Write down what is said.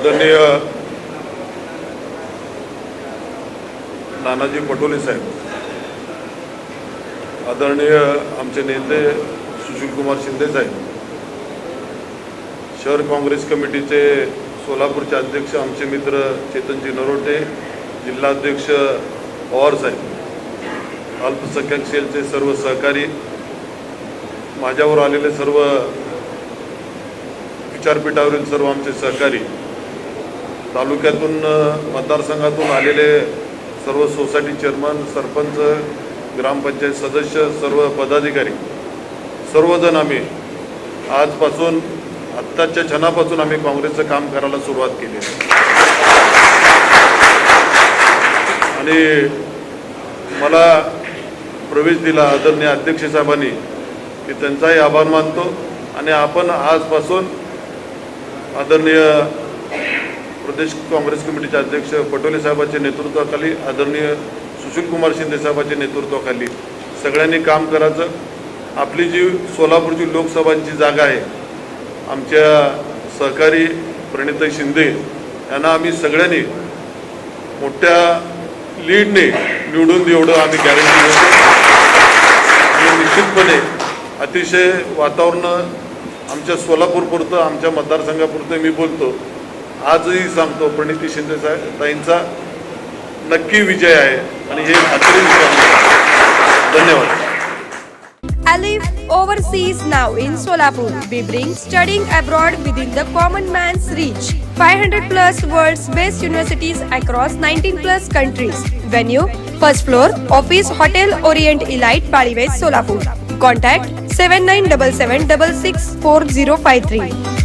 आदरणीय नानाजी पटोले साहेब आदरणीय आमचे नेते सुशीलकुमार शिंदे साहेब शहर काँग्रेस कमिटीचे सोलापूरचे अध्यक्ष आमचे मित्र चेतनजी नरोटे जिल्हाध्यक्ष पवार साहेब अल्पसंख्याक सेलचे सर्व सहकारी माझ्यावर आलेले सर्व विचारपीठावरील सर्व आमचे सहकारी तालुक्यातून मतदारसंघातून आलेले सर्व सोसायटी चेअरमन सरपंच ग्रामपंचायत सदस्य सर्व पदाधिकारी सर्वजण आम्ही आजपासून आत्ताच्या क्षणापासून आम्ही काँग्रेसचं काम करायला सुरुवात केली आणि मला प्रवेश दिला आदरणीय अध्यक्ष साहेबांनी की त्यांचाही आभार मानतो. आणि आपण आजपासून आदरणीय प्रदेश काँग्रेस कमिटीचे अध्यक्ष पटोले साहेबांच्या नेतृत्वाखाली आदरणीय सुशीलकुमार शिंदे साहेबांच्या नेतृत्वाखाली सगळ्यांनी काम करायचं. आपली जी सोलापूरची लोकसभांची जागा आहे आमच्या सहकारी प्रणिताई शिंदे यांना आम्ही सगळ्यांनी मोठ्या लीडने निवडून एवढं आम्ही गॅरंटी देतो. आणि निश्चितपणे अतिशय वातावरण आमच्या सोलापूरपुरतं आमच्या मतदारसंघापुरतं मी बोलतो. आजही सांगतो प्रणिती शिंदे साहेब ताईंचा नक्की विजय आहे आणि हे खात्री सांगतो. धन्यवाद Alif overseas now in Solapur. We bring studying abroad within the common man's reach. 500 plus world's best universities across 19 plus countries. Venue first floor office hotel Orient Elite Paliwes Solapur. Contact 7977664053.